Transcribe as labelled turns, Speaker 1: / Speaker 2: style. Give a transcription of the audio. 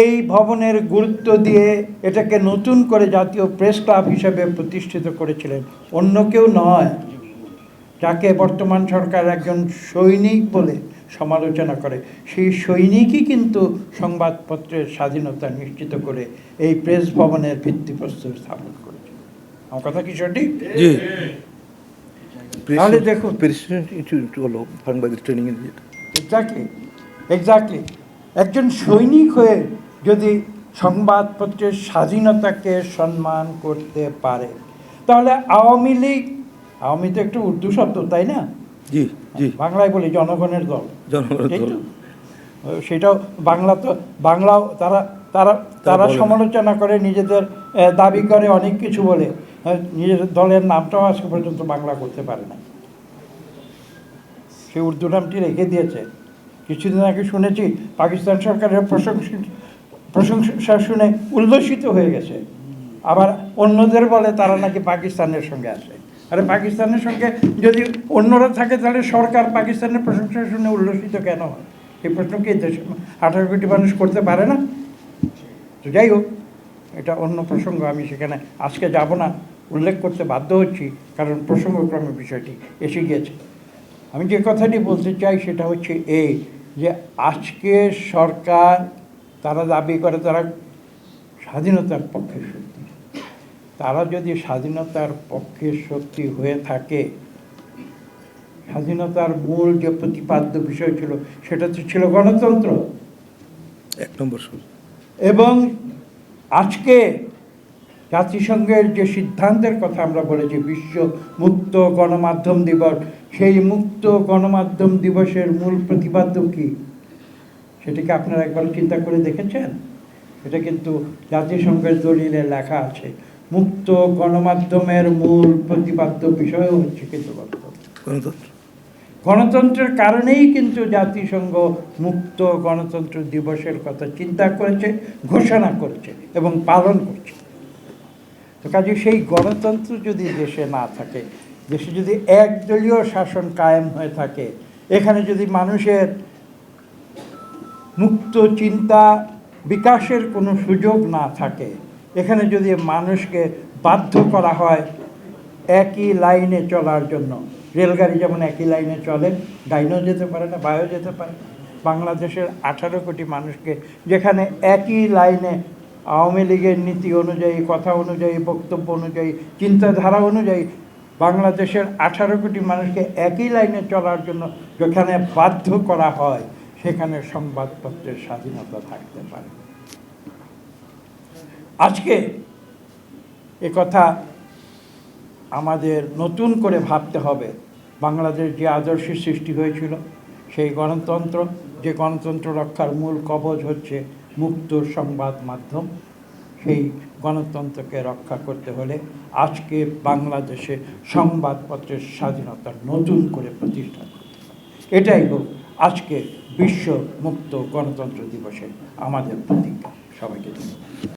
Speaker 1: এই ভবনের গুরুত্ব দিয়ে এটাকে নতুন করে জাতীয় প্রেস ক্লাব হিসেবে প্রতিষ্ঠিত করেছিলেন। অন্য কেউ নয় যাকে বর্তমান সরকার একজন সৈনিক বলে সমালোচনা করে। সেই সৈনিকই কিন্তু সংবাদপত্রের স্বাধীনতা নিশ্চিত করে এই প্রেস ভবনের ভিত্তিপ্রস্তর স্থাপন করেছে আমার কথা কি সঠিক?
Speaker 2: জি।
Speaker 1: তাহলে।
Speaker 2: প্রেসিডেন্ট ইনস্টিটিউট হলো সাংবাদিক ট্রেনিং
Speaker 1: এক্স্যাক্টলি এক্স্যাক্টলি একজন সৈনিক হয়ে যদি সংবাদপত্রের স্বাধীনতাকে সম্মান করতে পারে। তাহলে আওয়ামী লীগ আওয়ামী তো একটু উর্দু শব্দ তাই না?
Speaker 2: জি জি।
Speaker 1: বাংলায় বলি জনগণের দল। সেটাও বাংলা তো বাংলাও তারা তারা তারা সমালোচনা করে নিজেদের দাবি করে অনেক কিছু বলে। নিজের দলের নামটাও আজকে পর্যন্ত বাংলা করতে পারে না। সে উর্দু নামটি রেখে দিয়েছে। কিছুদিন আগে শুনেছি পাকিস্তান সরকারের প্রশংসা প্রশংসা শুনে উল্লসিত হয়ে গেছে। আবার অন্যদের বলে তারা নাকি পাকিস্তানের সঙ্গে আসে আরে পাকিস্তানের সঙ্গে যদি অন্যরা থাকে, তাহলে সরকার পাকিস্তানের প্রশংসা শুনে উল্লসিত কেন হয়? এই প্রশ্ন কি দেশ আঠারো কোটি মানুষ করতে পারে না? তো যাই হোক, এটা অন্য প্রসঙ্গ, আমি সেখানে আজকে যাব না, উল্লেখ করতে বাধ্য হচ্ছি, কারণ প্রসঙ্গক্রমে বিষয়টি এসে গিয়েছে। আমি যে কথাটি বলতে চাই, সেটা হচ্ছে এই যে আজকে সরকার তারা দাবি করে তারা স্বাধীনতার পক্ষে শক্তি। তারা যদি স্বাধীনতার পক্ষে শক্তি হয়ে থাকে স্বাধীনতার মূল যে প্রতিপাদ্য বিষয় ছিল সেটা তো ছিল গণতন্ত্র।
Speaker 2: এক নম্বর
Speaker 1: এবং আজকে জাতিসংঘের যে সিদ্ধান্তের কথা আমরা বলেছি বিশ্ব মুক্ত গণমাধ্যম দিবস সেই মুক্ত গণমাধ্যম দিবসের মূল প্রতিপাদ্য কি? সেটাকে আপনারা একবার চিন্তা করে দেখেছেন? এটা কিন্তু জাতিসংঘের দলিলে লেখা আছে। মুক্ত গণমাধ্যমের মূল প্রতিপাদ্য বিষয় হচ্ছে কিন্তু গণতন্ত্র। গণতন্ত্রের কারণেই কিন্তু জাতিসংঘ মুক্ত গণতন্ত্র দিবসের কথা চিন্তা করেছে ঘোষণা করেছে এবং পালন করছে। তো কাজে সেই গণতন্ত্র যদি দেশে না থাকে দেশে যদি একদলীয় শাসন কায়েম হয়ে থাকে এখানে যদি মানুষের মুক্ত চিন্তা বিকাশের কোনো সুযোগ না থাকে। এখানে যদি মানুষকে বাধ্য করা হয় একই লাইনে চলার জন্য, রেলগাড়ি যেমন একই লাইনে চলে, ডাইনও যেতে পারে না, বায়ও যেতে পারে বাংলাদেশের আঠারো কোটি মানুষকে যেখানে একই লাইনে আওয়ামী লীগের নীতি অনুযায়ী, কথা অনুযায়ী, বক্তব্য অনুযায়ী, চিন্তাধারা অনুযায়ী বাংলাদেশের আঠারো কোটি মানুষকে একই লাইনে চলার জন্য যেখানে বাধ্য করা হয় সেখানে সংবাদপত্রের স্বাধীনতা থাকতে পারে। আজকে এ কথা আমাদের নতুন করে ভাবতে হবে। বাংলাদেশ যে আদর্শের সৃষ্টি হয়েছিল, সেই গণতন্ত্র, যে গণতন্ত্র রক্ষার মূল কবজ হচ্ছে মুক্ত সংবাদ মাধ্যম, সেই গণতন্ত্রকে রক্ষা করতে হলে আজকে বাংলাদেশে সংবাদপত্রের স্বাধীনতা নতুন করে প্রতিষ্ঠা করতে এটাই হোক আজকে বিশ্ব মুক্ত গণতন্ত্র দিবসে আমাদের প্রতিজ্ঞা। সবাইকে ধন্যবাদ।